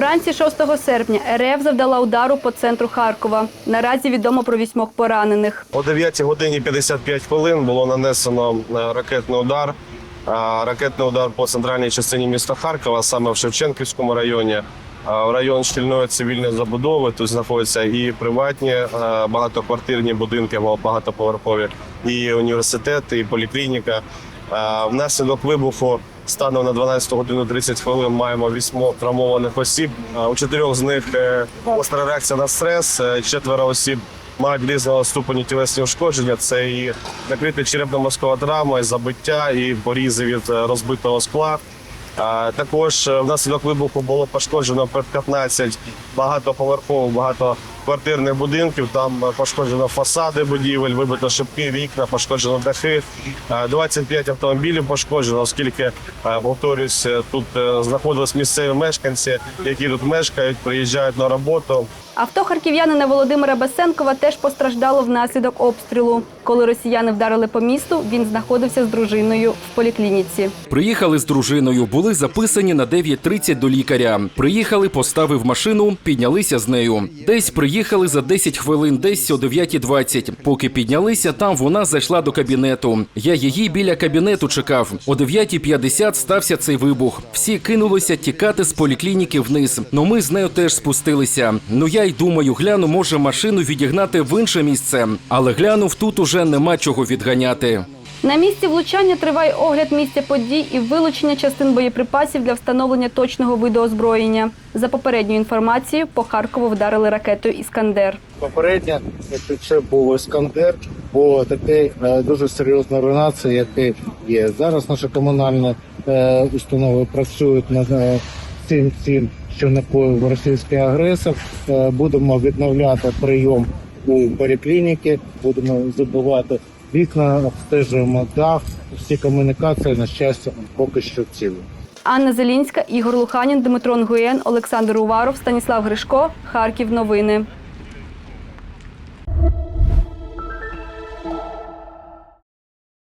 Вранці 6 серпня РФ завдала удару по центру Харкова. Наразі відомо про вісьмох поранених. О 9 годині 55 хвилин було нанесено е, ракетний удар. Ракетний удар по центральній частині міста Харкова, саме в Шевченківському районі. В район щільної цивільної забудови тут знаходяться і приватні е, багатоквартирні будинки, багатоповерхові, і університет, і поліклініка. А, Внаслідок вибуху станом на 12 годину 30 хвилин маємо вісьмо травмованих осіб. У чотирьох з них е, гостра реакція на стрес, е, четверо осіб мають різного ступеню тілесні ушкодження. Це і накрита черепно-мозкова травма, і забиття, і порізи від е, розбитого скла. Також е, внаслідок вибуху було пошкоджено 15 багатоповерхових, багатоквартирних будинків. Там е, пошкоджено фасади будівель, вибито шибки, вікна, пошкоджено дахи. Е, 25 автомобілів пошкоджено, оскільки, е, повторюсь, е, тут е, знаходились місцеві мешканці, які тут мешкають, приїжджають на роботу. Авто харків'янина Володимира Бесенкова теж постраждало внаслідок обстрілу. Коли росіяни вдарили по місту, він знаходився з дружиною в поліклініці. Приїхали з дружиною, були записані на 9.30 до лікаря. Приїхали, поставив машину, піднялися з нею. Десь приїхали за 10 хвилин, десь о 9.20. Поки піднялися, там вона зайшла до кабінету. Я її біля кабінету чекав. О 9.50 стався цей вибух. Всі кинулися тікати з поліклініки вниз. Ну ми з нею теж спустилися. Ну я й думаю, гляну, може машину відігнати в інше місце. Але глянув, тут уже нема чого відганяти. На місці влучання триває огляд місця подій і вилучення частин боєприпасів для встановлення точного виду озброєння. За попередньою інформацією, по Харкову вдарили ракетою Іскандер. Попередньо, якщо це був Іскандер, бо таке е, дуже серйозна руйнація, яка є. Зараз наші комунальні е, установи працюють над е, цим цим, що напоїв російський агресор. Е, будемо відновляти прийом у поліклініки, будемо забувати вікна, обстежуємо дах. Всі комунікації на щастя поки що цілі. Анна Зелінська, Ігор Луханін, Дмитро Нгуєн, Олександр Уваров, Станіслав Гришко. Харків. Новини.